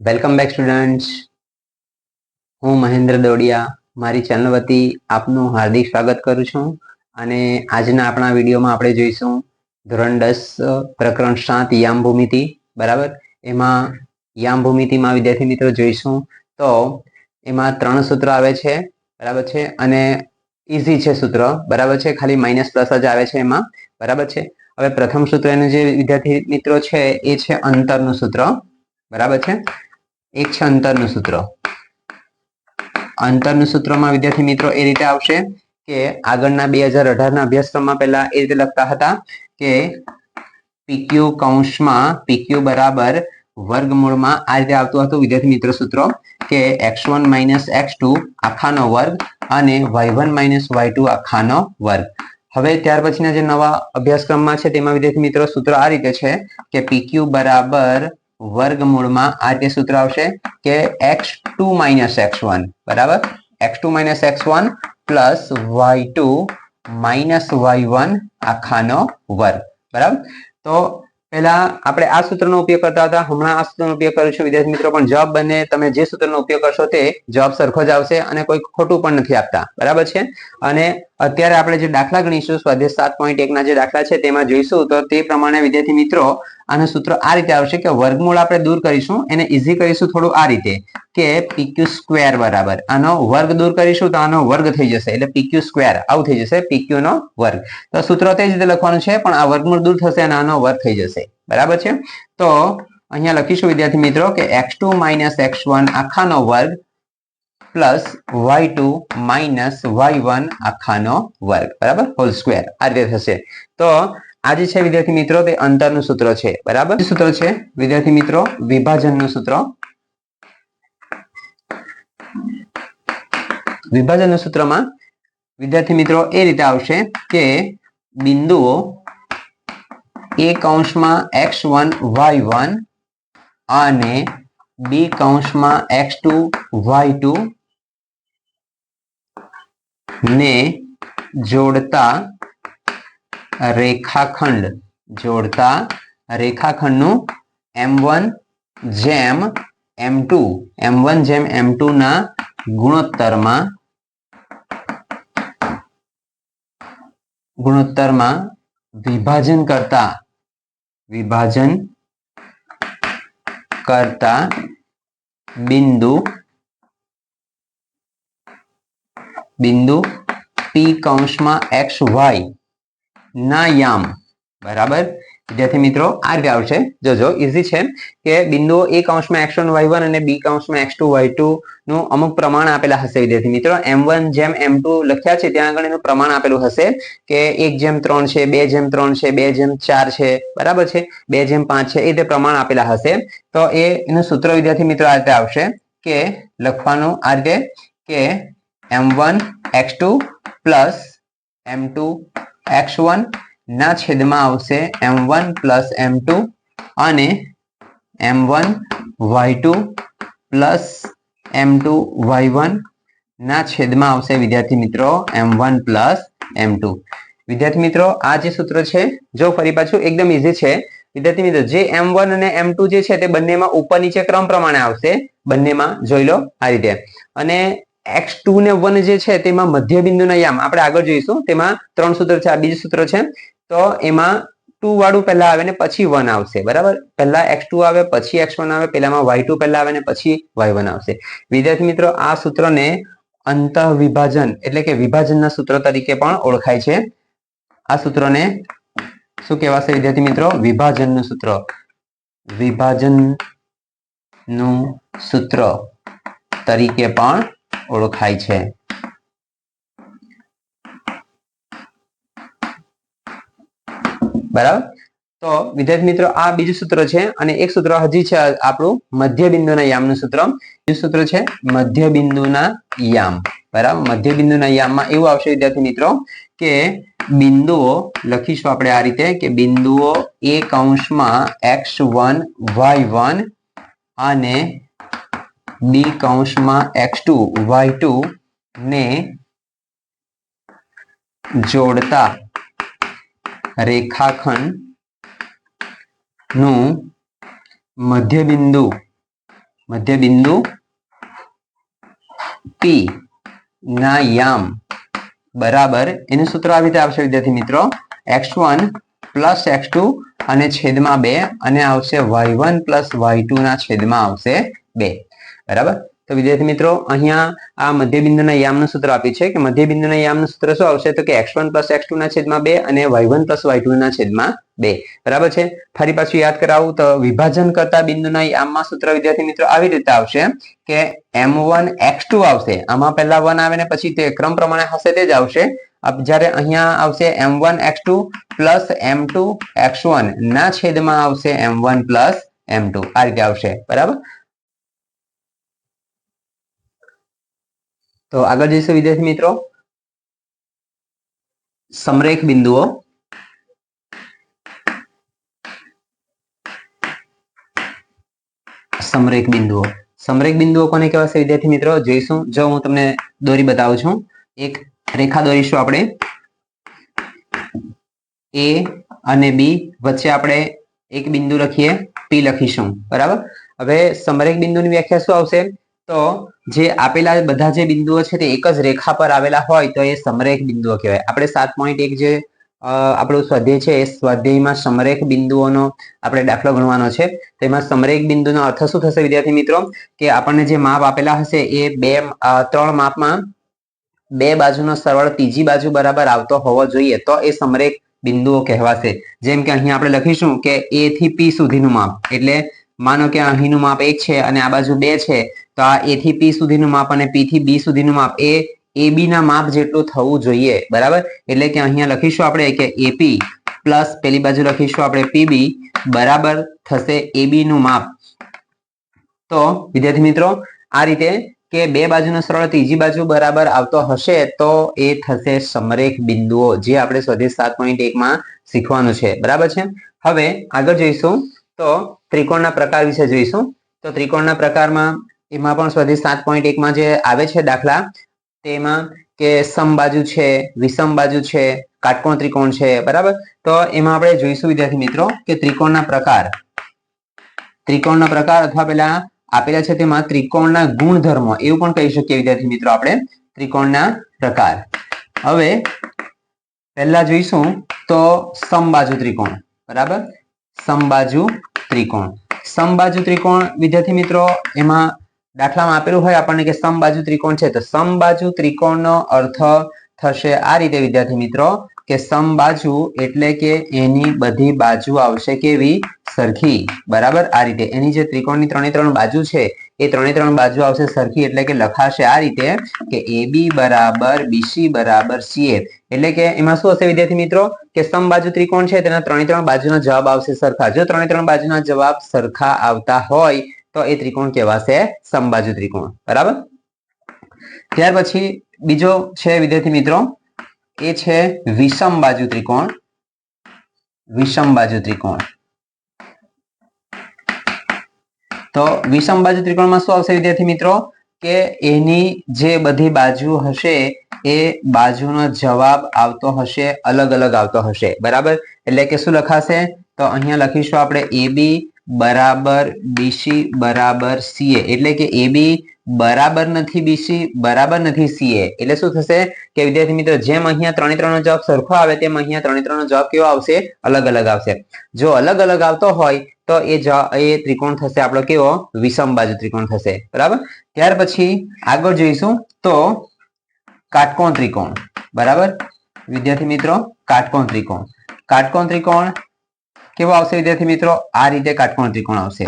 Welcome back students હું મહેન્દ્ર દોડિયા, મારી channel વતી આપનું હાર્દિક સ્વાગત કરું છું અને આજના આપણા વિડીયોમાં આપણે જોઈશું ધોરણ દસ પ્રકરણ સાત યામ ભૂમિતિ બરાબર? એમાં યામ ભૂમિતિમાં વિદ્યાર્થી મિત્રો જોઈશું તો એમાં ત્રણ સૂત્ર આવે છે, બરાબર છે? અને ઇઝી છે સૂત્ર, બરાબર છે? ખાલી માઇનસ પ્લસ જ આવે છે એમાં, બરાબર છે? હવે પ્રથમ સૂત્ર એનું જે વિદ્યાર્થી મિત્રો છે એ છે અંતરનું સૂત્ર, બરાબર છે? એક છે અંતરનું સૂત્ર. અંતરનું સૂત્રમાં વિદ્યાર્થી મિત્રો એ રીતે આવશે કે આગળના બે હજાર અઢારના અભ્યાસક્રમમાં પહેલા એ રીતે લખતા હતા કે પીક્યુ કૌંસમાં પીક્યુ બરાબર વર્ગમૂળમાં આ રીતે આવતું હતું વિદ્યાર્થી મિત્ર સૂત્ર કે X one minus X two આખાનો વર્ગ અને Y one minus Y two આખાનો વર્ગ. હવે ત્યાર પછીના જે નવા અભ્યાસક્રમમાં છે તેમાં વિદ્યાર્થી મિત્રો સૂત્ર આ રીતે છે કે પીક્યુ બરાબર વર્ગમૂળમાં આ તે સૂત્ર આવશે કે X two minus X one બરાબર? X two minus X one plus Y two minus Y one આખાનો વર્ગ, બરાબર? તો પહેલા આપણે આ સૂત્રનો ઉપયોગ કરતા હતા. હમણાં આ સૂત્રનો ઉપયોગ કરું છું. વિદ્યાર્થી મિત્રો, પણ જવાબ બને તમે જે સૂત્રનો ઉપયોગ કરશો તે જવાબ સરખો જ આવશે અને કોઈ ખોટું પણ નથી આપતા. બરાબર છે? અને અત્યારે આપણે જે દાખલા ગણીશું, સ્વાધ્યાય સાત પોઈન્ટ એકના જે દાખલા છે તેમાં જોઈશું, તો તે પ્રમાણે વિદ્યાર્થી મિત્રો આનું સૂત્ર આ રીતે આવશે કે વર્ગમૂળ આપણે દૂર કરીશું, એને ઇઝી કરીશું થોડું આ રીતે, કે પીક્યુ સ્ક્વેર બરાબર. આનો વર્ગ દૂર કરીશું તો આનો વર્ગ થઈ જશે, એટલે પીક્યુ સ્ક્વેર આવું થઈ જશે પીક્યુ નો વર્ગ. તો સૂત્ર તે જ રીતે લખવાનું છે, પણ આ વર્ગમૂળ દૂર થશે અને આનો વર્ગ થઈ જશે. બરાબર છે? તો અહીંયા લખીશું, વિદ્યાર્થી મિત્રો, કે X two minus X one આખાનો વર્ગ plus Y two minus Y one આખાનો વર્ગ. બરાબર? હોલ સ્ક્વેર આ રીતે થશે. તો આ જે છે વિદ્યાર્થી મિત્રો, તે અંતરનું સૂત્ર છે, બરાબર? સૂત્ર છે? વિદ્યાર્થી મિત્રો, વિભાજનનું સૂત્ર. વિભાજનનું સૂત્રમાં વિદ્યાર્થી મિત્રો એ રીતે આવશે કે બિંદુઓ એ અંશમાં એક્સ વન, વાય વન અને બી કૌંસમાં એક્સ ટુ, વાય ટુ ને જોડતા રેખાખંડ જોડતા રેખાખંડનું એમ વન જેમ એમ ટુ એમ વન જેમ એમ ટુ ના ગુણોત્તરમાં ગુણોત્તરમાં વિભાજન કરતા વિભાજન કરતા બિંદુ બિંદુ પી કૌંસમાં એક્સ વાય ના યામ. બરાબર? વિદ્યાર્થી મિત્રો, આ રીતે આવશે. જોજો ઇઝી છે કે બિંદુઓ એ કાઉન્સમાં એક્સ વન વાય વન અને બી કાઉન્સમાં એક્સ ટુ વાય ટુ નું અમુક પ્રમાણ આપેલા હશે, વિદ્યાર્થી મિત્રો. એમ વન જેમ એમ ટુ લખ્યા છે, ત્યાં આગળ એનું પ્રમાણ આપેલું હશે કે એક જેમ ત્રણ છે, બે જેમ ત્રણ છે, બે જેમ ચાર છે, બરાબર છે? બે જેમ પાંચ છે, એ રીતે પ્રમાણ આપેલા હશે. તો એ, એનું સૂત્ર, વિદ્યાર્થી મિત્રો, આ રીતે આવશે કે લખવાનું આ રીતે કે M one X two plus M two X one ના છેદમાં આવશે M one plus M two અને M one Y two plus M two Y one ના છેદમાં આવશે વિદ્યાર્થી મિત્રો M one plus M two. વિદ્યાર્થી મિત્રો, આ જે સૂત્ર છે, જો ફરી પાછું એકદમ ઇઝી છે, વિદ્યાર્થી મિત્રો, જે એમ વન અને એમ ટુ જે છે તે બંનેમાં ઉપર નીચે ક્રમ પ્રમાણે આવશે. બંનેમાં જોઈ લો આ રીતે. અને એક્સ ટુ ને વન જે છે તેમાં મધ્ય બિંદુના યામ, આપણે આગળ જોઈશું, તેમાં ત્રણ સૂત્ર છે, આ બીજું સૂત્ર છે, તો એમાં ટુ વાળું પહેલા આવે ને પછી વન આવશે, બરાબર? પહેલા એક્સ ટુ આવે, પછી એક્સ વન આવે, પહેલામાં વાય ટુ પહેલા આવે ને પછી વાય વન આવશે. વિદ્યાર્થી મિત્રો, આ સૂત્રને અંત વિભાજન એટલે કે વિભાજનના સૂત્ર તરીકે પણ ઓળખાય છે. આ સૂત્રને શું કહેવાશે વિદ્યાર્થી મિત્રો? વિભાજનનું સૂત્ર. વિભાજનનું સૂત્ર તરીકે પણ ઓળખાય છે. બરાબર? તો વિદ્યાર્થી મિત્રો, આ બીજું સૂત્ર છે અને એક સૂત્ર હજી છે આપણું મધ્ય બિંદુના યામનું સૂત્ર. બીજું સૂત્ર છે મધ્ય બિંદુના યામ. બરાબર? મધ્ય બિંદુના યામમાં એવું આવશે વિદ્યાર્થી મિત્રો કે બિંદુઓ લખીશું આપણે આ રીતે કે બિંદુઓ એક અંશમાં એક્સ વન વાય વન અને બી કૌંસમાં એક્સ ટુ, વાય ટુ ને જોડતા રેખાખંડનું મધ્યબિંદુ મધ્યબિંદુ પી ના યામ. બરાબર. એનું સૂત્ર આવી રીતે આવશે, વિદ્યાર્થી મિત્રો. X one plus X two અને છેદમાં બે, અને આવશે Y one plus Y two ના છેદમાં આવશે બે. બરાબર? તો વિદ્યાર્થી મિત્રો, અહીંયા આ મધ્યબિંદુના યામનું સૂત્ર આપ્યું છે કે મધ્યબિંદુના યામનું સૂત્ર શું આવશે? તો કે X one plus X two ના છેદમાં બે અને Y one plus Y two ના છેદમાં બે. બરાબર છે? ફરી પાછું યાદ કરાવું, તો વિભાજન કરતા બિંદુના યામમાં સૂત્ર વિદ્યાર્થી મિત્રો આવી રીતે આવશે કે એમ વન એક્સ ટુ આવશે. આમાં પહેલા વન આવે ને પછી તે ક્રમ પ્રમાણે હશે તે જ આવશે. જ્યારે અહીંયા આવશે M one X two plus M two X one ના છેદમાં આવશે M one plus M two આ રીતે આવશે. બરાબર? તો આગળ જઈશું વિદ્યાર્થી મિત્રો. સમરેખ બિંદુઓ. સમરેખ બિંદુઓ. સમરેખ બિંદુઓ કોને કહેવાશે વિદ્યાર્થી મિત્રો? જોઈશું. જો હું તમને દોરી બતાવું છું. એક રેખા દોરીશું આપણે. એ અને બી વચ્ચે આપણે એક બિંદુ લખીએ. પી લખીશું. બરાબર? હવે સમરેખ બિંદુની વ્યાખ્યા શું આવશે? તો જે આપેલા બધા જે બિંદુઓ છે તે એક જ રેખા પર આવેલા હોય તો એ સમરેખ બિંદુઓ કહેવાય. આપણે સાત પોઈન્ટ એક જે આપણું સ્વાધ્યાય છે, એ સ્વાધ્યાયમાં સમરેખ બિંદુઓનો આપણે દાખલો ગણવાનો છે. તેમાં સમરેખ બિંદુનો અર્થ શું થશે વિદ્યાર્થી મિત્રો? કે આપણને જે માપ આપેલા હશે એ બે ત્રણ માપમાં બે બાજુનો સરળ ત્રીજી બાજુ બરાબર આવતો હોવો જોઈએ તો એ સમરેખ બિંદુઓ કહેવાશે. જેમ કે અહીંયા આપણે લખીશું કે એ થી પી સુધીનું માપ. એટલે માનો કે અહીંનું માપ એક છે અને આ બાજુ બે છે, તો આ એ થી પી સુધીનું માપ અને પી થી બી સુધીનું માપ એ એબી ના માપ જેટલું થવું જોઈએ, બરાબર? એટલે કે અહીંયા લખીશું આપણે કે એપી પ્લસ પેલી બાજુ લખીશું આપણે પીબી બરાબર થશે એબી નું માપ. તો વિદ્યાર્થી મિત્રો, આ રીતે કે બે બાજુનો સરળ ત્રીજી બાજુ બરાબર આવતો હશે તો એ થશે સમરેખ બિંદુઓ, જે આપણે સ્વદેશ સાત પોઈન્ટ એકમાં શીખવાનું છે, બરાબર છે? હવે આગળ જઈશું તો ત્રિકોણના પ્રકાર વિશે જોઈશું. તો ત્રિકોણના પ્રકારમાં એમાં પણ સ્વદેશ સાત પોઈન્ટ એકમાં જે આવે છે દાખલા, તેમાં કે સમબાજુ છે વિષમ બાજુ છે, કાટકોણ ત્રિકોણ છે, બરાબર? તો એમાં આપણે જોઈશું, વિદ્યાર્થી મિત્રો, કે ત્રિકોણના પ્રકાર. ત્રિકોણના પ્રકાર અથવા પેલા આપેલા છે તેમાં ત્રિકોણના ગુણધર્મો, એવું પણ કહી શકીએ વિદ્યાર્થી મિત્રો આપણે, ત્રિકોણના પ્રકાર. હવે પહેલા જોઈશું તો સમબાજુ ત્રિકોણ, બરાબર? સમબાજુ ત્રિકોણ. સમબાજુ ત્રિકોણ, વિદ્યાર્થી મિત્રો, એમાં દાખલામાં આપેલું હોય આપણને કે સમબાજુ ત્રિકોણ છે. તો સમબાજુ ત્રિકોણનો અર્થ થશે આ રીતે, વિદ્યાર્થી મિત્રો, કે સમબાજુ એટલે કે એની બધી બાજુ આવશે કેવી? સરખી. બરાબર? આ રીતે. એની જે ત્રિકોણની ત્રણે ત્રણ બાજુ છે એ ત્રણે ત્રણ બાજુ આવશે સરખી એટલે કે લખાશે આ રીતે કે એ બી બરાબર બીસી બરાબર સીએ એટલે કે એમાં શું હશે વિદ્યાર્થી મિત્રો? કે સમબાજુ ત્રિકોણ છે, તેના ત્રણે ત્રણ બાજુના જવાબ આવશે સરખા. જો ત્રણે ત્રણ બાજુના જવાબ સરખા આવતા હોય, તો એ ત્રિકોણ કહેવાશે સમબાજુ ત્રિકોણ. બરાબર? ત્યાર પછી બીજો છે વિદ્યાર્થી મિત્રો, એ છે વિષમ બાજુ ત્રિકોણ. વિષમ બાજુ ત્રિકોણ. તો વિષમ બાજુ ત્રિકોણમાં શું આવશે, વિદ્યાર્થી મિત્રો? કે એની જે બધી બાજુ હશે, એ બાજુનો જવાબ આવતો હશે, અલગ અલગ આવતો હશે. બરાબર? એટલે કે શું લખાશે? તો અહીંયા લખીશું આપણે એ બી બરાબર બીસી બરાબર સીએ એટલે કે એ બી બરાબર નથી બીસી બરાબર નથી સીએ એટલે શું થશે કે વિદ્યાર્થી મિત્રો, જેમ અહીંયા ત્રણે ત્રણ જવાબ સરખો આવે, તેમ અહીંયા ત્રણે ત્રણ જવાબ કેવો આવશે? અલગ અલગ આવશે. જો અલગ અલગ આવતો હોય, તો એ એ ત્રિકોણ થશે આપણો કેવો? વિષમ બાજુ ત્રિકોણ થશે. બરાબર? ત્યાર પછી આગળ જોઈશું તો કાટકોણ ત્રિકોણ. બરાબર? વિદ્યાર્થી મિત્રો, કાટકોણ ત્રિકોણ. કાટકોણ ત્રિકોણ કેવો આવશે વિદ્યાર્થી મિત્રો? આ રીતે કાટકોણ ત્રિકોણ આવશે.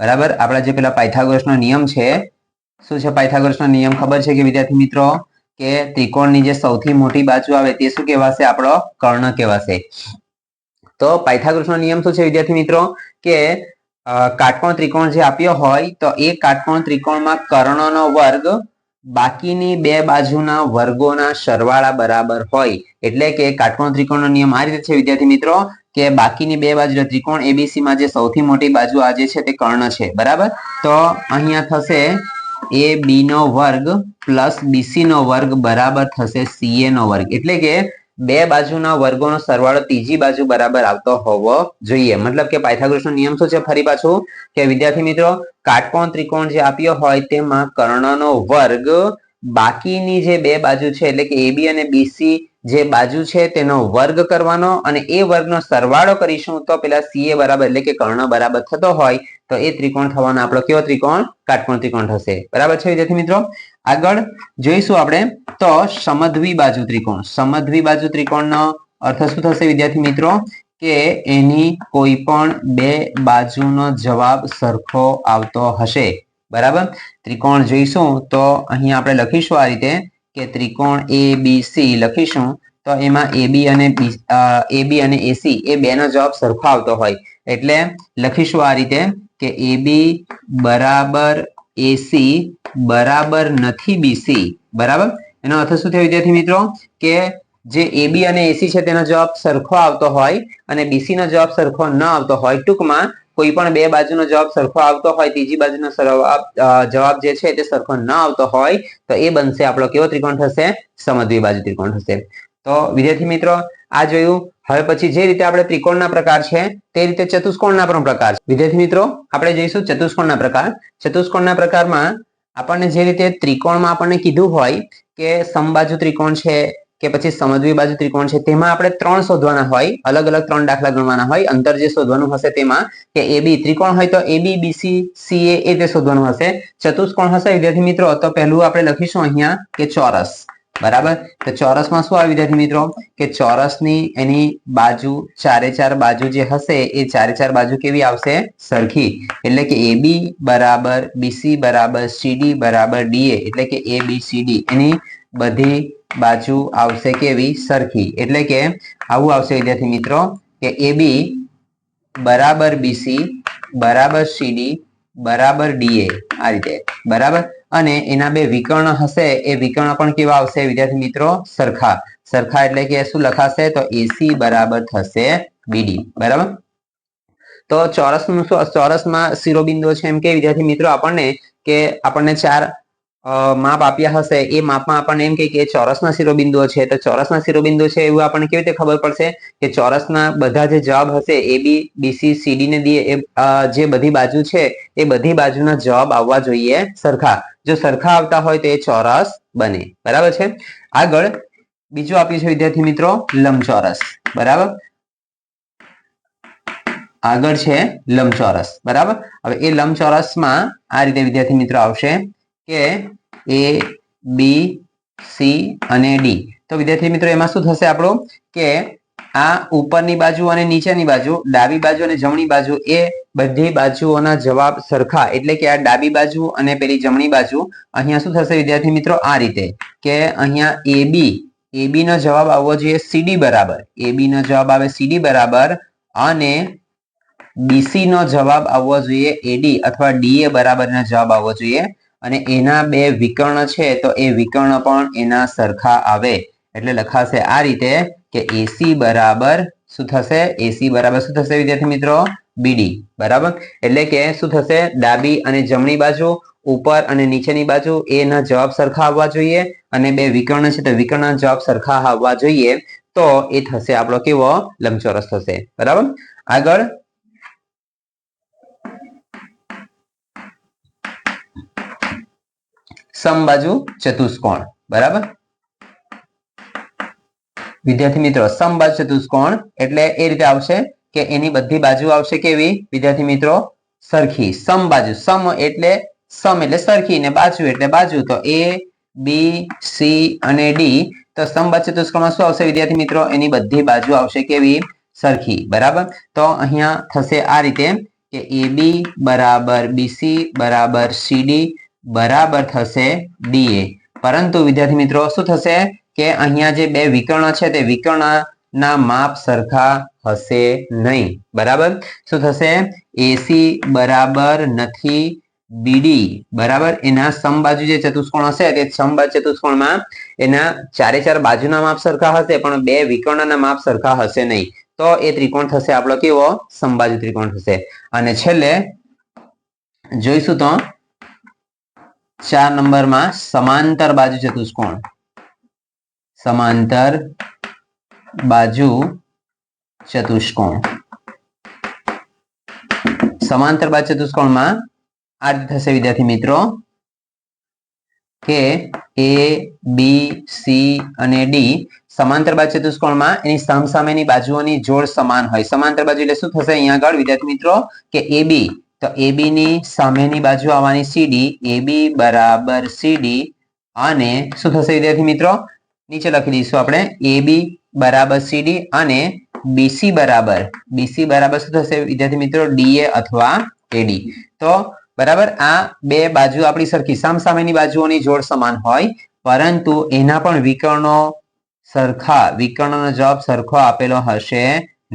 બરાબર? આપણા જે પેલા પાયથાગોરસનો નિયમ છે, શું છે પાયથાગોરસનો નિયમ? ખબર છે કે વિદ્યાર્થી મિત્રો, કે ત્રિકોણની જે સૌથી મોટી બાજુ આવે તે શું કહેવાશે? આપણો કર્ણ કહેવાશે. તો પાયથાગોરસનો નિયમ શું છે વિદ્યાર્થી મિત્રો? કે કાટકોણ ત્રિકોણ જે આપ્યો હોય, તો એ કાટકોણ ત્રિકોણમાં કર્ણનો વર્ગ બાકીની બે બાજુના વર્ગોના સરવાળા બરાબર હોય. એટલે કે કાટકોણ ત્રિકોણનો નિયમ આ રીતે છે વિદ્યાર્થી મિત્રો કે બાકીની બે બાજુ ત્રિકોણ એબીસી માં જે સૌથી મોટી બાજુ આ જે છે તે કર્ણ છે, બરાબર? તો અહીંયા થશે એ બી નો વર્ગ પ્લસ બીસી નો વર્ગ બરાબર થશે સીએ નો વર્ગ. એટલે કે બે બાજુના વર્ગોનો સરવાળો ત્રીજી બાજુ બરાબર આવતો હોવો જોઈએ. મતલબ કે પાયથાગોરસનો નિયમ શું છે ફરી પાછું? કે વિદ્યાર્થી મિત્રો, કાટકોણ ત્રિકોણ જે આપ્યો હોય તેમાં કર્ણનો વર્ગ બાકીની જે બે બાજુ છે, એટલે કે એબી અને બીસી જે બાજુ છે, તેનો વર્ગ કરવાનો અને એ વર્ગનો સરવાળો કરીશું તો પેલા સીએ બરાબર, એટલે કે કર્ણ બરાબર થતો હોય, તો એ ત્રિકોણ થવાનો આપણો કેવો ત્રિકોણ? કાટકોણ ત્રિકોણ થશે. બરાબર છે વિદ્યાર્થી મિત્રો? આગળ જોઈશું આપણે તો સમદ્વી બાજુ ત્રિકોણ. સમદ્વી બાજુ ત્રિકોણનો અર્થ શું થશે વિદ્યાર્થી મિત્રો? કે એની કોઈ પણ બે બાજુનો જવાબ સરખો આવતો હશે. બરાબર? ત્રિકોણ જોઈશું, તો અહીંયા આપણે લખીશું આ રીતે કે ત્રિકોણ એ બી સી લખીશું, તો એમાં એ બી અને એ બી અને એસી એ બેનો જવાબ સરખો આવતો હોય. એટલે લખીશું આ રીતે કે એ બી બરાબર એસી બરાબર નથી બીસી બરાબર? એનો અર્થ શું થયો વિદ્યાર્થી મિત્રો? કે જે એબી અને એસી છે તેનો જવાબ સરખો આવતો હોય અને બીસી નો જવાબ સરખો ન આવતો હોય. ટૂંકમાં કોઈ પણ બે બાજુનો જવાબ સરખો આવતો હોય, ત્રીજી બાજુનો જવાબ જે છે તે સરખો ન આવતો હોય, તો એ બનશે આપણો કેવો ત્રિકોણ થશે? સમદ્વી બાજુ ત્રિકોણ થશે. તો વિદ્યાર્થી મિત્રો, આ જોયું. હવે પછી જે રીતે આપણે ત્રિકોણના પ્રકાર છે, તે રીતે ચતુષ્કોણના પણ પ્રકાર છે. વિદ્યાર્થી મિત્રો, આપણે જોઈશું ચતુષ્કોણના પ્રકાર. ચતુષ્કોણના પ્રકારમાં આપણને જે રીતે ત્રિકોણમાં આપણને કીધું હોય કે સમબાજુ ત્રિકોણ છે કે પછી સમજવી બાજુ ત્રિકોણ છે, તેમાં આપણે ત્રણ શોધવાના હોય, અલગ અલગ ત્રણ દાખલા ગણવાના હોય, અંતર જે શોધવાનું હશે તેમાં, કે એ બી ત્રિકોણ હોય તો એ બી બીસી સી એ તે શોધવાનું હશે, ચતુષ્કોણ હશે, વિદ્યાર્થી મિત્રો, તો પહેલું આપણે લખીશું અહીંયા કે ચોરસ. બરાબર? તો ચોરસમાં શું આવે વિદ્યાર્થી મિત્રો? કે ચોરસની એની બાજુ, ચારે ચાર બાજુ જે હશે, એ ચારે ચાર બાજુ કેવી આવશે? સરખી. એટલે કે એ બી બરાબર બીસી બરાબર સીડી બરાબર ડીએ એટલે કે એ, બી, સી, ડી. એની બધી બાજુ આવશે કેવી? સરખી. એટલે કે આવું આવશે, વિદ્યાર્થી મિત્રો, કે એ બી બરાબર બીસી બરાબર સીડી બરાબર ડીએ આ રીતે. બરાબર? અને એના બે વિકર્ણ હશે, એ વિકર્ણ પણ કેવા આવશે, વિદ્યાર્થી મિત્રો? સરખા. સરખા એટલે કે શું લખાશે? તો એસી બરાબર થશે બીડી બરાબર? તો ચોરસનું શું, ચોરસમાં શિરોબિંદુ છે એમ કે, વિદ્યાર્થી મિત્રો, આપણને કે આપણને ચાર માપ આપ્યા હશે એ માપમાં આપણને એમ કે ચોરસના શિરોબિંદુઓ છે. તો ચોરસના શિરોબિંદુ છે એવું આપણને કેવી રીતે ખબર પડશે કે ચોરસના બધા જે જવાબ હશે એ, બી બીસી સીડી ને એ જે બધી બાજુ છે એ બધી બાજુના જવાબ આવવા જોઈએ સરખા. જો સરખા આવતા હોય તો એ ચોરસ બને. બરાબર છે? આગળ બીજું આપ્યું છે વિદ્યાર્થી મિત્રો, લંબચોરસ. બરાબર? આગળ છે લંબચોરસ. બરાબર? હવે એ લંબચોરસમાં આ રીતે વિદ્યાર્થી મિત્રો આવશે. કે એ બી સી અને ડી તો વિદ્યાર્થી મિત્રો, એમાં શું થશે આપણું? કે આ ઉપરની બાજુ અને નીચેની બાજુ, ડાબી બાજુ અને જમણી બાજુ, એ બધી બાજુઓના જવાબ સરખા. એટલે કે આ ડાબી બાજુ અને પેલી જમણી બાજુ, અહીંયા શું થશે વિદ્યાર્થી મિત્રો? આ રીતે. કે અહીંયા એ બી એ બી નો જવાબ આવવો જોઈએ સીડી બરાબર. એ બી નો જવાબ આવે સીડી બરાબર અને બીસી નો જવાબ આવવો જોઈએ એડી અથવા ડીએ બરાબર નો જવાબ આવવો જોઈએ અને એના બે વિકર્ણ છે, તો એ વિકર્ણ પણ એના સરખા આવે. એટલે લખાશે આ રીતે કે એસી બરાબર શું થશે? એસી બરાબર શું થશે વિદ્યાર્થી મિત્રો? બીડી બરાબર? એટલે કે શું થશે? ડાબી અને જમણી બાજુ, ઉપર અને નીચેની બાજુ, એના જવાબ સરખા આવવા જોઈએ. અને બે વિકર્ણ છે, તો વિકર્ણના જવાબ સરખા આવવા જોઈએ. તો એ થશે આપણો કેવો? લંબચોરસ થશે. બરાબર? આગળ સમબાજુ ચતુષ્કોણ. બરાબર? વિદ્યાર્થી મિત્રો, સમબાજુ ચતુષ્કોણ એટલે એ રીતે આવશે કે એની બધી બાજુ આવશે કેવી? વિદ્યાર્થી મિત્રો, સરખી. સમબાજુ, સમ એટલે સમ એટલે સરખી ને બાજુ એટલે બાજુ. તો એ, બી, સી અને ડી, તો સમબાજુ ચતુષ્કોણમાં શું આવશે વિદ્યાર્થી મિત્રો? એની બધી બાજુ આવશે કેવી? સરખી. બરાબર? તો અહીંયા થશે આ રીતે કે એ બી બરાબર બીસી બરાબર સીડી બરાબર થશે ડીએ પરંતુ વિદ્યાર્થી મિત્રો, શું થશે કે અહીંયા જે બે વિકર્ણ છે તે વિકર્ણના માપ સરખા હશે નહીં. બરાબર? શું થશે? એસી બરાબર નથી બીડી બરાબર? એના સમબાજુ જે ચતુષ્કોણ હશે તે સમબાજુ ચતુષ્કોણમાં એના ચારે ચાર બાજુના માપ સરખા હશે, પણ બે વિકર્ણના માપ સરખા હશે નહીં. તો એ ત્રિકોણ થશે આપણો કેવો? સમબાજુ ત્રિકોણ થશે. અને છેલ્લે જોઈશું તો ચાર નંબરમાં સમાંતર બાજુ ચતુષ્કોણ સમાંતર બાજુ ચતુષ્કોણ સમાંતર બાજુ ચતુષ્કોણમાં આ થશે વિદ્યાર્થી મિત્રો. કે એ બી સી અને ડી સમાંતર બાજુ ચતુષ્કોણમાં એની સામસામેની બાજુઓની જોડ સમાન હોય. સમાંતર બાજુ એટલે શું થશે? અહીંયા આગળ વિદ્યાર્થી મિત્રો, કે એ બી તો એ બી ની સામેની બાજુ આવવાની સીડી એ બી બરાબર સીડી અને શું થશે વિદ્યાર્થી મિત્રો? નીચે લખી દઈશું આપણે. એ બી બરાબર સીડી અને બીસી બરાબર. બીસી બરાબર શું થશે વિદ્યાર્થી મિત્રો? ડીએ અથવા એડી તો બરાબર આ બે બાજુ આપણી સરખી સામસામેની બાજુઓની જોડ સમાન હોય, પરંતુ એના પણ વિકર્ણો સરખા, વિકર્ણનો જવાબ સરખો આપેલો હશે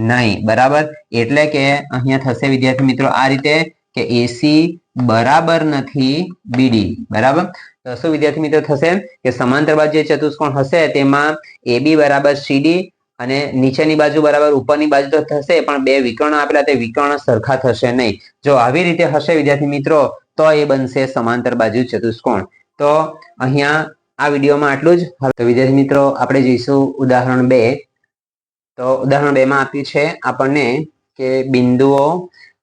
નહીં. બરાબર? એટલે કે અહીંયા થશે વિદ્યાર્થી મિત્રો આ રીતે કે એસી બરાબર નથી બીડી બરાબર? તો શું વિદ્યાર્થી મિત્રો થશે? કે સમાંતર બાજુ જે ચતુષ્કોણ હશે, તેમાં એ બી બરાબર સીડી અને નીચેની બાજુ બરાબર ઉપરની બાજુ તો થશે, પણ બે વિકર્ણ આપેલા, તે વિકર્ણ સરખા થશે નહીં. જો આવી રીતે હશે વિદ્યાર્થી મિત્રો, તો એ બનશે સમાંતર બાજુ ચતુષ્કોણ. તો અહીંયા આ વિડીયોમાં આટલું જ. તો વિદ્યાર્થી મિત્રો, આપણે જોઈશું ઉદાહરણ બે. તો ઉદાહરણ બે માં આપ્યું છે આપણને કે બિંદુઓ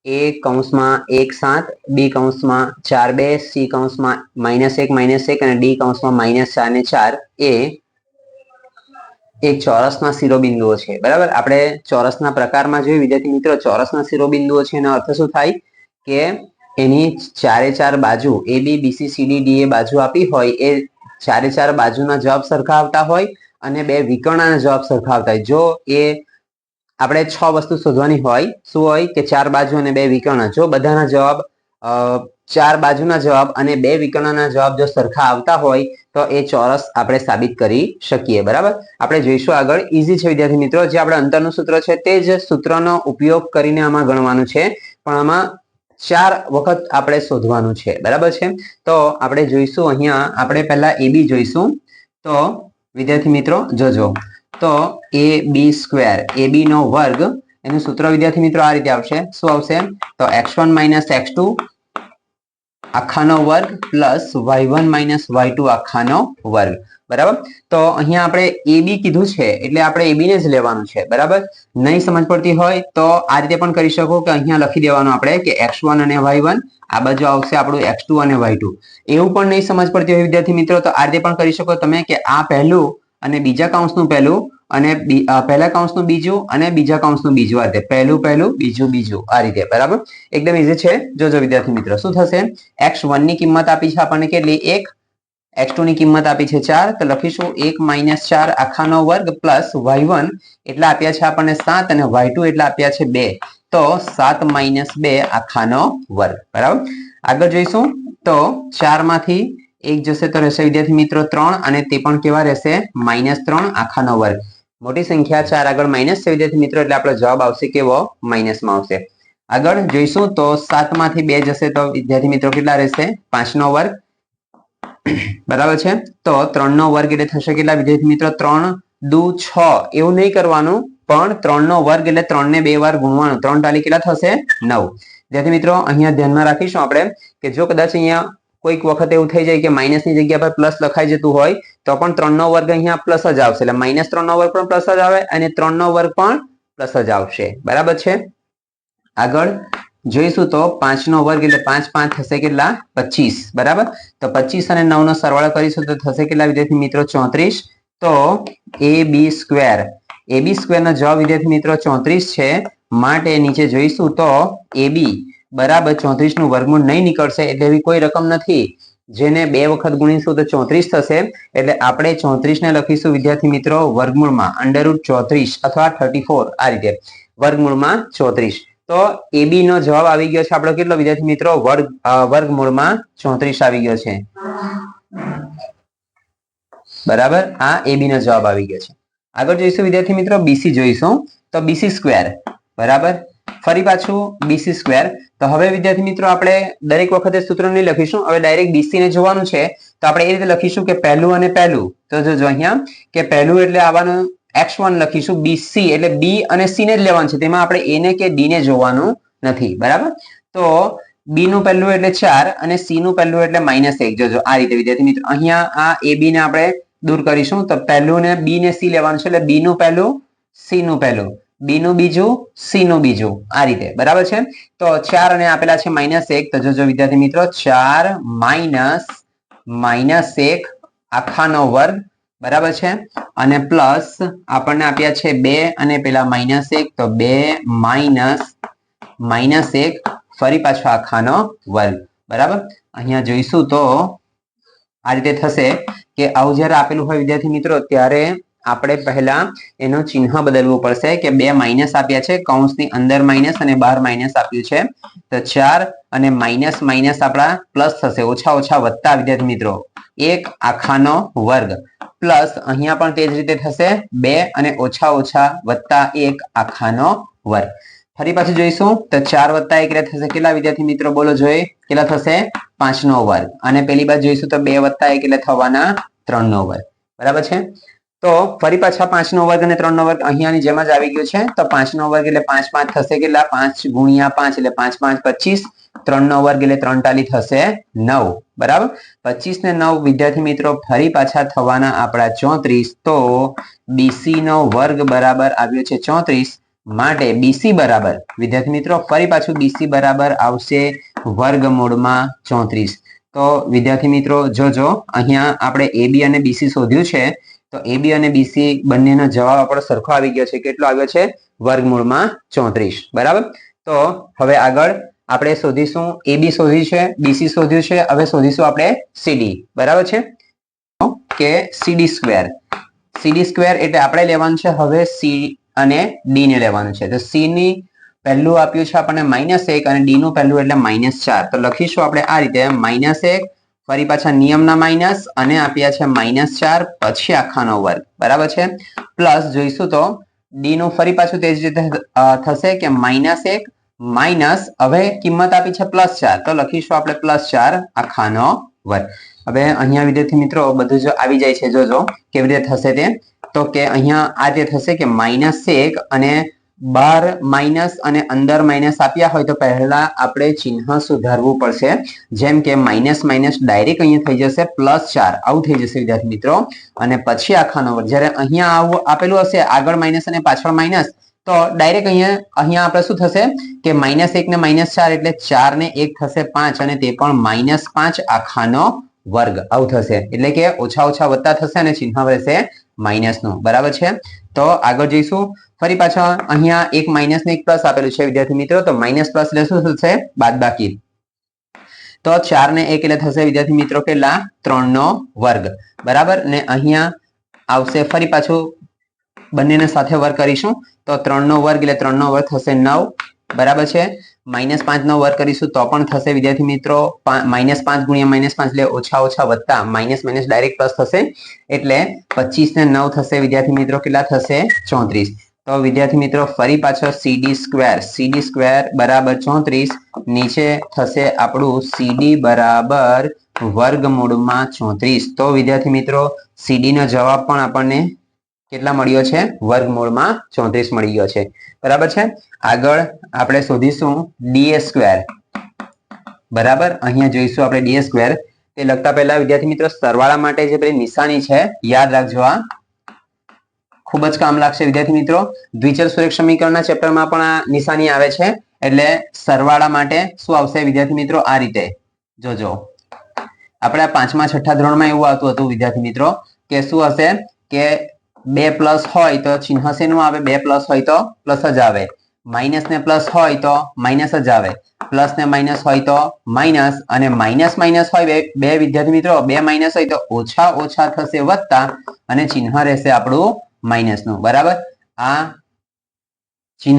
એ કૌંસમાં એક સાત, બી કૌંસમાં ચાર બે, સી કૌંસમાં માઇનસ એક માઇનસ એક અને ડી કૌંસમાં માઇનસ ચાર ને ચાર એ એક ચોરસના શિરોબિંદુઓ છે. બરાબર? આપણે ચોરસના પ્રકારમાં જોઈએ. વિદ્યાર્થી મિત્રો, ચોરસના શિરોબિંદુઓ છે એનો અર્થ શું થાય? કે એની ચારે ચાર બાજુ એ બી બીસી સીડી ડી એ બાજુ આપી હોય, એ ચારે ચાર બાજુના જવાબ સરખા આવતા હોય અને બે વિકર્ણના જવાબ સરખા આવતા હોય. જો એ આપણે છ વસ્તુ શોધવાની હોય, શું હોય કે ચાર બાજુ અને બે વિકર્ણ. જો બધાના જવાબ ચાર બાજુના જવાબ અને બે વિકર્ણના જવાબ જો સરખા આવતા હોય, તો એ ચોરસ આપણે સાબિત કરી શકીએ, બરાબર? આપણે જોઈશું આગળ. ઈઝી છે, વિદ્યાર્થી મિત્રો. જે આપણે અંતરનું સૂત્ર છે, તે જ સૂત્રનો ઉપયોગ કરીને આમાં ગણવાનું છે. પણ આમાં ચાર વખત આપણે શોધવાનું છે, બરાબર છે? તો આપણે જોઈશું અહીંયા, આપણે પહેલા બી જોઈશું. તો, વિદ્યાર્થી મિત્રો, જોજો. તો એ બી સ્ક્વેર, એ બી નો વર્ગ, એનું સૂત્ર વિદ્યાર્થી મિત્રો આ રીતે આવશે. શું આવશે? તો X one minus X two આખાનો વર્ગ plus Y one minus Y two આખાનો વર્ગ. બરાબર? તો અહીંયા આપણે એ બી કીધું છે, એટલે આપણે એ બી ને જ લેવાનું છે. બરાબર? નહીં સમજ પડતી હોય તો આ રીતે પણ કરી શકો કે અહીંયા લખી દેવાનું આપણે કે એક્સ વન અને વાય વન આ બાજુ આવશે આપણું એક્સ ટુ અને વાય ટુ. એવું પણ નહીં સમજ પડતી હોય વિદ્યાર્થી મિત્રો, તો આ રીતે પણ કરી શકો તમે કે આ પહેલું અને બીજા કાઉન્સનું પહેલું અને પહેલા કાઉન્સનું બીજું અને બીજા કાઉન્સનું બીજું આ રીતે. પહેલું પહેલું, બીજું બીજું, આ રીતે. બરાબર? એકદમ ઇઝી છે. જોજો વિદ્યાર્થી મિત્રો, શું થશે? એક્સ વનની કિંમત આપી છે આપણને કેટલી? એક. એક્સ ટુ ની કિંમત આપી છે ચાર. તો લખીશું એક માઇનસ ચાર આખાનો વર્ગ પ્લસ વાય વન એટલા આપ્યા છે આપણને સાત અને વાય ટુ એટલા આપ્યા છે બે. તો સાત માઇનસ બે આખાનો વર્ગ. બરાબર? આગળ જોઈશું. તો ચારમાંથી એક જશે તો રહેશે વિદ્યાર્થી મિત્રો ત્રણ અને તે પણ કેવા રહેશે? માઇનસ ત્રણ આખાનો વર્ગ. મોટી સંખ્યા ચાર આગળ માઇનસ છે વિદ્યાર્થી મિત્રો, એટલે આપણો જવાબ આવશે કેવો? માઇનસમાં આવશે. આગળ જોઈશું તો સાતમાંથી બે જશે તો વિદ્યાર્થી મિત્રો કેટલા રહેશે? પાંચ નો વર્ગ. બરાબર છે? તો ત્રણ નો વર્ગ એટલે થશે કેટલા વિદ્યાર્થી મિત્રો? ત્રણ, દુ, છ. એવું નહીં કરવાનું, પણ ત્રણ નો વર્ગ એટલે ત્રણ ને બે વાર ગુણવાનું. ત્રણ ટાલી કેટલા થશે? નવ. વિદ્યાર્થી મિત્રો, અહીંયા ધ્યાનમાં રાખીશું આપણે કે જો કદાચ અહીંયા કોઈક વખત એવું થઈ જાય કે માઇનસની જગ્યા પર પ્લસ લખાઈ જતું હોય, તો પણ ત્રણ નો વર્ગ અહીંયા પ્લસ જ આવશે. એટલે માઇનસ ત્રણ નો વર્ગ પણ પ્લસ જ આવે અને ત્રણ નો વર્ગ પણ પ્લસ જ આવશે. બરાબર છે? આગળ જોઈશું તો પાંચ નો વર્ગ એટલે પાંચ પાંચ થશે કેટલા? પચીસ. બરાબર? તો પચીસ અને નવ નો સરવાળો કરીશું તો થશે કેટલા વિદ્યાર્થી મિત્રો? ચોત્રીસ. તો એ બી સ્ક્વેર. એ બી સ્ક્વેર નો જવાબ વિદ્યાર્થી મિત્રો ચોત્રીસ છે. માટે નીચે જોઈશું તો એ બી. બરાબર ચોત્રીસનું વર્ગમૂળ નહીં નીકળશે એટલે એવી કોઈ રકમ નથી. જેને બે વખત ગુણીશું તો ચોત્રીસ થશે. એટલે આપણે ચોત્રીસ ને લખીશું, વિદ્યાર્થી મિત્રો, વર્ગમૂળમાં અંડરરૂટ ચોત્રીસ અથવા થર્ટી ફોર આ રીતે. વર્ગમૂળમાં ચોત્રીસ. તો એબી નો જવાબ આવી ગયો છે. આપણો કેટલો વિદ્યાર્થી મિત્રો? વર્ગ વર્ગમૂળમાં ચોત્રીસ આવી ગયો છે. બરાબર? આ એબી નો જવાબ આવી ગયો છે. આગળ જોઈશું વિદ્યાર્થી મિત્રો બીસી જોઈશું. તો બીસી સ્ક્વેર બરાબર? ફરી પાછું બીસી સ્ક્વેર તો હવે, વિદ્યાર્થી મિત્રો, આપણે દરેક વખતે સૂત્ર નહીં લખીશું. હવે ડાયરેક્ટ બીસી ને જોવાનું છે. તો આપણે એ રીતે લખીશું કે પહેલું અને પહેલું. તો જોજો અહીંયા, કે પહેલું એટલે આવવાનું એક્સ વન લખીશું બીસી એટલે બી અને સી ને જ લેવાનું છે. તેમાં આપણે એને કે ડી ને જોવાનું નથી. બરાબર? તો બી નું પહેલું એટલે ચાર અને સી નું પહેલું એટલે માઇનસ એક. જોજો આ રીતે, વિદ્યાર્થી મિત્રો, અહીંયા આ એ બી ને આપણે દૂર કરીશું. તો પહેલું ને બી ને સી લેવાનું છે. એટલે બી નું પહેલું સી નું પહેલું. બી નું બીજું, સી નું બીજું. આ રીતે. બરાબર છે? તો ચાર અને આપેલા છે માઇનસ એક. તો જોજો વિદ્યાર્થી મિત્રો, ચાર માઇનસ માઇનસ એક આખાનો વર્ગ. બરાબર છે? અને પ્લસ આપણને આપ્યા છે બે અને પેલા માઇનસ એક. તો બે માઇનસ માઇનસ એક ફરી પાછો આખાનો વર્ગ. બરાબર? અહીંયા જોઈશું તો આ રીતે થશે કે આવું જ્યારે આપેલું હોય વિદ્યાર્થી મિત્રો, ત્યારે આપણે પહેલા એનું ચિહ્ન બદલવું પડશે કે બે માઇનસ આપ્યા છે, કૌંસની અંદર માઇનસ અને બહાર માઇનસ આપ્યું છે. તો ચાર અને માઇનસ માઇનસ આપણા પ્લસ થશે. ઓછા ઓછા વત્તા વિદ્યાર્થી મિત્રો, એક આખાનો વર્ગ. પ્લસ અહીંયા પણ તે જ રીતે થશે, બે અને ઓછા ઓછા વત્તા એક આખાનો વર્ગ. ફરી પાછું જોઈશું. તો ચાર વત્તા એક થશે કેટલા વિદ્યાર્થી મિત્રો? બોલો જોઈએ કેટલા થશે? પાંચ નો વર્ગ. અને પેલી બાજુ જોઈશું તો બે વત્તા એક એટલે થવાના ત્રણ નો વર્ગ. બરાબર છે? તો ફરી પાછા પાંચ નો વર્ગ અને ત્રણ નો વર્ગ અહીંયાની જેમ જ આવી ગયું છે. તો પાંચ નો વર્ગ એટલે પાંચ પાંચ થશે કેટલા? પાંચ ગુણ્યા પાંચ એટલે પાંચ પાંચ પચીસ. ત્રણ નો વર્ગ એટલે ત્રણ ટાલી થશે નવ. બરાબર? પચીસ ને નવ વિદ્યાર્થી મિત્રો ફરી પાછા થવાના આપણા ચોત્રીસ. તો બીસી નો વર્ગ બરાબર આવ્યો છે ચોત્રીસ. માટે બીસી બરાબર. વિદ્યાર્થી મિત્રો ફરી પાછું બીસી બરાબર આવશે વર્ગમૂળમાં ચોત્રીસ. તો વિદ્યાર્થી મિત્રો જોજો, અહીંયા આપણે એબી અને બીસી શોધ્યું છે. તો એબી અને બીસી બંનેનો જવાબ આપણો સરખો આવી ગયો છે. કેટલો આવ્યો છે? વર્ગમૂળમાં ચોત્રીસ. બરાબર? તો હવે આગળ આપણે શોધીશું. એબી શોધ્યું છે બીસી શોધ્યું છે, હવે શોધીશું આપણે સીડી બરાબર છે? કે સીડી સ્ક્વેર સીડી સ્ક્વેર એટલે આપણે લેવાનું છે હવે સી અને ડી ને લેવાનું છે. તો સી ની પહેલું આપ્યું છે આપણને માઇનસ એક અને ડી નું પહેલું એટલે માઇનસ ચાર. તો લખીશું આપણે આ રીતે માઇનસ એક ફરી પાછા નિયમના માઇનસ અને આપ્યા છે માઇનસ ચાર, પછી આખાનો વર્ગ. બરાબર છે? પ્લસ જોઈશું તો ડી નું ફરી પાછું તે જ રીતે થશે કે માઇનસ એક માઇનસ હવે કિંમત આપી છે પ્લસ ચાર. તો લખીશું આપણે પ્લસ ચાર, આખાનો વર્ગ. હવે અહીંયા વિદ્યાર્થી મિત્રો બધું જો આવી જાય છે, જોજો, કેવી રીતે થશે તે? તો કે અહીંયા આ જે થશે કે માઇનસ એક અને બાર માઇનસ અને અંદર માઇનસ આપ્યા હોય તો પહેલા આપણે ચિહ્ન સુધારવું પડશે. જેમ કે માઇનસ માઇનસ ડાયરેક્ટ અહીંયા થઈ જશે, પ્લસ ચાર. આવું થઈ જશે, વિદ્યાર્થી મિત્રો. અને પછી આખાનો વર્ગ જ્યારે અહીંયા આવું આપેલું હશે, આગળ માઇનસ અને પાછળ માઇનસ, તો ડાયરેક્ટ અહીંયા અહીંયા આપણે શું થશે? કે માઇનસ એક ને માઇનસ ચાર એટલે ચાર ને એક થશે પાંચ અને તે પણ માઇનસ પાંચ આખાનો વર્ગ. આવું થશે. એટલે કે ઓછા ઓછા વત્તા થશે અને ચિહ્ન રહેશે માઇનસનું. બરાબર છે? તો આગળ જઈશું. ફરી પાછા અહીંયા એક માઇનસ ને એક પ્લસ આપેલું છે, વિદ્યાર્થી મિત્રો. તો માઇનસ પ્લસ એટલે શું થશે? બાદબાકી. તો ચાર ને એક એટલે થશે, વિદ્યાર્થી મિત્રો, કેટલા? ત્રણ નો વર્ગ. બરાબર? ને અહીંયા આવશે, ફરી પાછું બંનેને સાથે વર્ગ કરીશું. તો ત્રણ નો વર્ગ એટલે ત્રણ નો વર્ગ થશે નવ. બરાબર છે? માઇનસ પાંચનો વર્ગ કરીશું તો પણ થશે, વિદ્યાર્થી મિત્રો માઇનસ પાંચ ગુણ્યા માઇનસ પાંચ, એટલે ઓછા ઓછા વધતા માઇનસ માઇનસ ડાયરેક્ટ પ્લસ થશે, એટલે પચીસ ને નવ થશે, વિદ્યાર્થી મિત્રો, કેટલા થશે? ચોત્રીસ. તો વિદ્યાર્થી મિત્રો, ફરી પાછો સીડી સ્ક્વેર સીડી સ્ક્વેર બરાબર ચોત્રીસ, નીચે થશે આપણું સીડી બરાબર વર્ગમૂળમાં ચોત્રીસ. તો વિદ્યાર્થી મિત્રો સીડી નો જવાબ પણ આપણને કેટલા મળ્યો છે? વર્ગમૂળમાં ચોત્રીસ મળી ગયો છે. બરાબર છે? આગળ આપણે શોધીશું ડીએ સ્ક્વેર. બરાબર? અહીંયા જોઈશું આપણે ડીએ સ્ક્વેર. તે લખતા પહેલા વિદ્યાર્થી મિત્રો, સરવાળા માટે જે પેલી નિશાની છે, યાદ રાખજો આ. ખૂબ જ કામ લાગશે વિદ્યાર્થી મિત્રો. દ્વિચલ સુરેખ સમીકરણના ચેપ્ટરમાં પણ આ નિશાની આવે છે. એટલે સરવાળા માટે શું આવશે વિદ્યાર્થી મિત્રો? આ રીતે. જોજો. આપણે પાંચમા છઠ્ઠા ધોરણમાં એવું આવતું હતું વિદ્યાર્થી મિત્રો, કે શું હશે? કે બે પ્લસ હોય તો ચિહ્ન શેનું આવે? બે પ્લસ હોય તો પ્લસ જ આવે. માઇનસ ને પ્લસ હોય તો માઇનસ જ આવે. પ્લસ ને માઇનસ હોય તો માઇનસ અને માઇનસ માઇનસ હોય બે વિદ્યાર્થી મિત્રો, બે માઇનસ હોય તો ઓછા ઓછા થશે વત્તા અને ચિહ્ન રહેશે આપણું માઇનસનું બરાબર? આ ચિહ્ન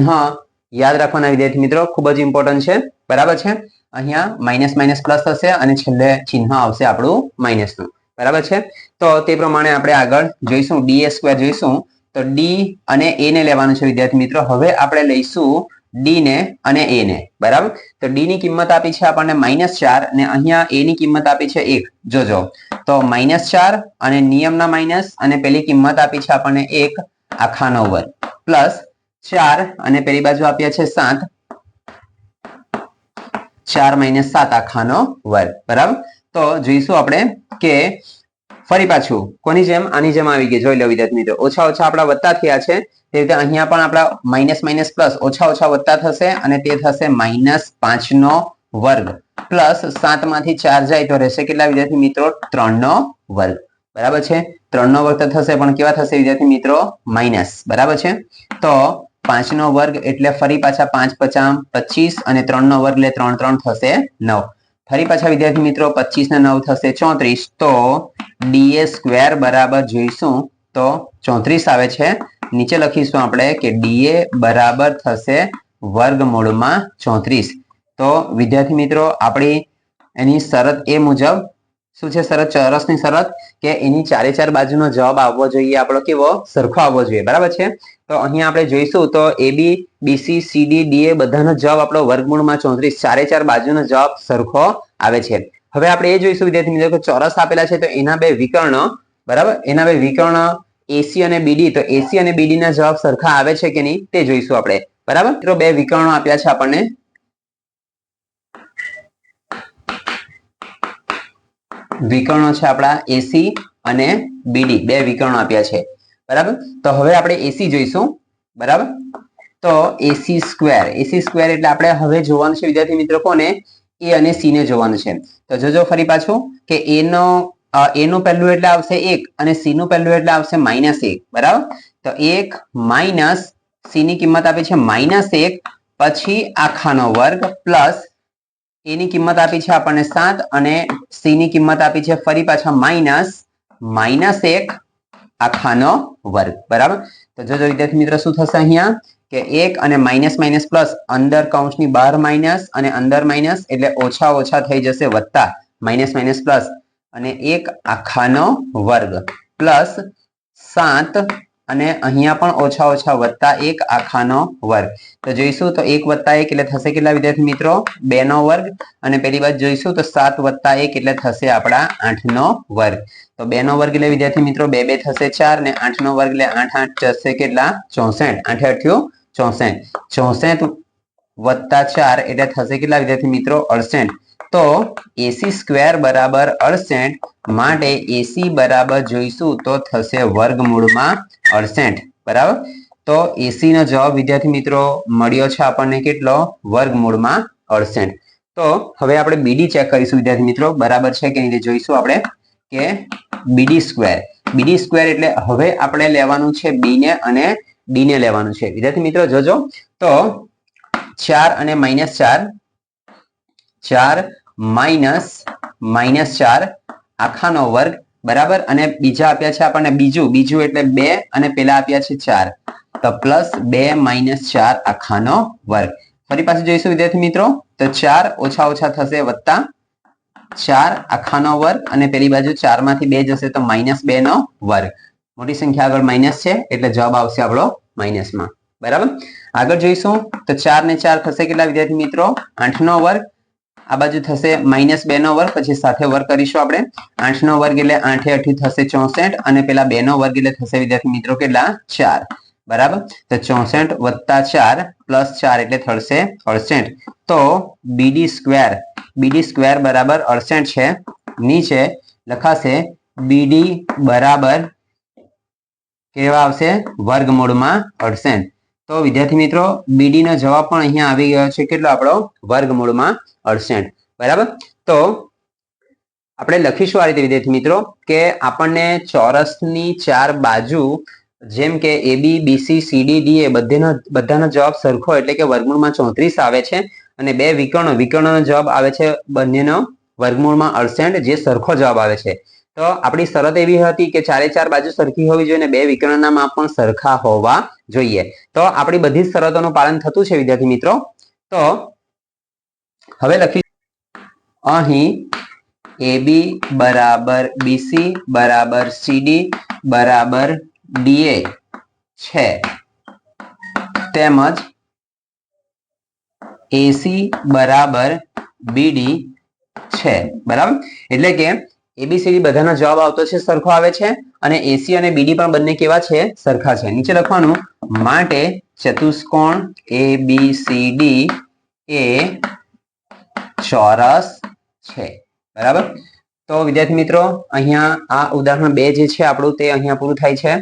યાદ રાખવાના વિદ્યાર્થી મિત્રો, ખૂબ જ ઇમ્પોર્ટન્ટ છે. બરાબર છે? અહીંયા માઇનસ માઇનસ પ્લસ થશે અને છેલ્લે ચિહ્ન આવશે આપણું માઇનસનું બરાબર છે? તો તે પ્રમાણે આપણે આગળ જોઈશું ડી સ્ક્વેર જોઈશું. તો ડી અને એ ને લેવાનું છે, વિદ્યાર્થી મિત્રો. હવે આપણે લઈશું ડી ને અને એ ને. બરાબર? તો ડી ની કિંમત આપી છે આપણને માઇનસ ચાર અને અહીંયા એ ની કિંમત આપી છે એક. જોજો. તો માઇનસ ચાર અને નિયમના માઇનસ અને પેલી કિંમત આપી છે આપણને એક આખાનો વર્ગ પ્લસ ચાર અને પેલી બાજુ આપ્યા છે સાત. ચાર માઇનસ સાત આખાનો વર્ગ બરાબર? તો જોઈશું આપણે કે ફરી પાછું કોની જેમ? આની જેમ આવી ગઈ. જોઈ લો વિદ્યાર્થી મિત્રો, ઓછા ઓછા આપણા વત્તા થયા છે. તે રીતે અહીંયા પણ આપણા માઇનસ માઇનસ પ્લસ ઓછા ઓછા વત્તા થશે અને તે થશે માઇનસ પાંચ નો વર્ગ. પ્લસ સાતમાંથી ચાર જાય તો રહેશે કેટલા વિદ્યાર્થી મિત્રો? ત્રણ વર્ગ. બરાબર છે? ત્રણ નો વર્ગ થશે, પણ કેવા થશે વિદ્યાર્થી મિત્રો? માઇનસ બરાબર છે? તો પાંચ વર્ગ એટલે ફરી પાછા પાંચ પચામ પચીસ અને ત્રણ વર્ગ એટલે ત્રણ ત્રણ થશે નવ. ફરી પાછા વિદ્યાર્થી મિત્રો, પચીસ ને નવ થશે ચોત્રીસ. તો ડીએ સ્ક્વેર બરાબર જોઈશું તો ચોત્રીસ આવે છે. નીચે લખીશું આપણે કે ડીએ બરાબર થશે વર્ગમૂળમાં ચોત્રીસ. તો વિદ્યાર્થી મિત્રો, આપણી એની શરત એ મુજબ શું છે શરત ચોરસની શરત કે એની ચારે ચાર બાજુનો જવાબ આવવો જોઈએ, આપણો કેવો? સરખો આવવો જોઈએ, બરાબર છે? તો અહીંયા આપણે જોઈશું, તો એ બી બીસી સીડી ડી એ બધાનો જવાબ આપણો વર્ગમૂળમાં ચોત્રીસ, ચારે ચાર બાજુનો જવાબ સરખો આવે છે. હવે આપણે એ જોઈશું, વિદ્યાર્થી મિત્રો, કે ચોરસ આપેલા છે, તો એના બે વિકર્ણ, બરાબર? એના બે વિકર્ણ એસી અને બીડી તો એસી અને બીડી ના જવાબ સરખા આવે છે કે નહીં, તે જોઈશું આપણે, બરાબર? મિત્રો, બે વિકર્ણો આપ્યા છે આપણને વિકર્ણો છે આપણા એસી અને બીડી બે વિકર્ણો આપ્યા છે. બરાબર? તો હવે આપણે એસી જોઈશું. બરાબર? તો એસી સ્ક્વેર એસી સ્ક્વેર એટલે આપણે હવે જોવાનું છે, વિદ્યાર્થી મિત્રો કોને? એ અને સી ને જોવાનું છે. તો જોજો ફરી પાછું કે એ નો એ નું પહેલું એટલે આવશે એક અને સી નું પહેલું એટલે આવશે માઇનસ એક. બરાબર? તો એક માઇનસ સી ની કિંમત આપે છે માઇનસ એક પછી આખાનો વર્ગ પ્લસ એની કિંમત આપી છે આપણને સાત અને સી ની કિંમત આપી છે ફરી પાછા માઇનસ માઇનસ એક આખાનો વર્ગ. બરાબર? તો જોજો વિદ્યાર્થી મિત્રો શું થશે અહીંયા? કે એક અને માઇનસ માઇનસ પ્લસ અંદર કૌંસની બહાર માઇનસ અને અંદર માઇનસ એટલે ઓછા ઓછા થઈ જશે વત્તા. માઇનસ માઇનસ પ્લસ અને એક આખાનો વર્ગ. પ્લસ સાત અને અહીંયા પણ ઓછા ઓછા વત્તા એક આખાનો વર્ગ. તો જોઈશું તો એક વત્તા એક એટલે થશે કેટલા વિદ્યાર્થી મિત્રો? બે નો વર્ગ. અને પેલી બાજુ જોઈશું તો સાત વત્તા એક એટલે થશે આપણા આઠ નો વર્ગ. તો બે નો વર્ગ એટલે વિદ્યાર્થી મિત્રો બે બે થશે ચાર ને આઠ નો વર્ગ એટલે આઠ આઠ જશે કેટલા? ચોસઠ. આઠે અઠ્યું ચોસઠ. ચોસઠ વત્તા ચાર એટલે થશે કેટલા વિદ્યાર્થી મિત્રો? અડસઠ. તો એસી સ્ક્વેર બરાબર અડસઠ માટે એસી બરાબર જોઈશું તો થશે વર્ગમૂળમાં અડસઠ બરાબર? તો એસી નો જવાબ, વિદ્યાર્થી મિત્રો, મળ્યો છે આપણને કેટલો? વર્ગમૂળમાં અડસઠ તો હવે આપણે બીડી ચેક કરીશું, વિદ્યાર્થી મિત્રો. બરાબર છે કે નહીં જોઈશું આપણે કે બીડી સ્ક્વેર. બીડી સ્ક્વેર એટલે હવે આપણે લેવાનું છે બી ને અને ડી ને લેવાનું છે. વિદ્યાર્થી મિત્રો, જોજો. તો ચાર અને માઇનસ ચાર. ચાર માઇનસ માઇનસ ચાર આખાનો વર્ગ, બરાબર? અને બીજા આપ્યા છે આપણને બીજું. બીજું એટલે બે, અને પેલા આપ્યા છે ચાર. તો પ્લસ બે માઇનસ ચાર આખાનો વર્ગ. ફરી પાછું જોઈશું, વિદ્યાર્થી મિત્રો? તો ચાર ઓછા ઓછા થશે વત્તા ચાર આખાનો વર્ગ, અને પેલી બાજુ ચારમાંથી બે જશે તો માઇનસ બે નો વર્ગ. મોટી સંખ્યા આગળ માઇનસ છે, એટલે જવાબ આવશે આપણો માઇનસમાં બરાબર? આગળ જોઈશું, તો ચાર ને ચાર થશે કેટલા વિદ્યાર્થી મિત્રો? આઠ વર્ગ આ બાજુ થશે માઇનસ બે નો વર્ગ, પછી સાથે વર્ગ કરીશું આપણે. આઠ નો વર્ગ એટલે આઠે અઠી થશે ચોસઠ, અને પેલા બે નો વર્ગ એટલે થશે વિદ્યાર્થી મિત્રો કેટલા? ચાર. બરાબર? તો ચોસઠ વત્તા ચાર પ્લસ ચાર એટલે થશે અડસઠ. તો બીડી સ્ક્વેર બીડી સ્ક્વેર બરાબર અડસઠ છે. નીચે લખાશે બીડી બરાબર કેવા આવશે? વર્ગમૂળમાં અડસઠ. તો વિદ્યાર્થી મિત્રો બીડી નો જવાબ પણ અહીંયા આવી ગયો છે. કેટલો આપણો વર્ગમૂળમાં અડસઠ. બરાબર? તો આપણે લખીશું આ રીતે વિદ્યાર્થી મિત્રો, કે આપણને ચોરસની ચાર બાજુ, જેમ કે એ બી બીસી સીડી ડી એ બધેનો, બધાનો જવાબ સરખો એટલે કે વર્ગમૂળમાં ચોત્રીસ આવે છે અને બે વિકર્ણો, વિકર્ણનો જવાબ આવે છે બંનેનો વર્ગમૂળમાં અડસઠ, જે સરખો જવાબ આવે છે. તો આપણી શરત એવી હતી કે ચારે ચાર બાજુ સરખી હોવી જોઈએ અને બે વિકર્ણના માપ પણ સરખા હોવા જોઈએ. તો આપણી બધી જ શરતોનું પાલન થતું છે, વિદ્યાર્થી મિત્રો. તો હવે લખી અહીં એ બી બરાબર બીસી બરાબર સીડી બરાબર ડીએ છે. તેમજ એસી બરાબર બીડી છે. બરાબર? એટલે કે એબીસીડી બધાનો જવાબ આવતો છે, સરખો આવે છે. અને એસી અને બીડી પણ બંને કેવા છે? સરખા છે. નીચે લખવાનું, માટે ચતુષ્કોણ એ બી સી ડી એ ચોરસ છે. બરાબર? તો વિદ્યાર્થી મિત્રો, અહીંયા આ ઉદાહરણ બે જે છે, આપણું તે અહીંયા પૂરું થાય છે.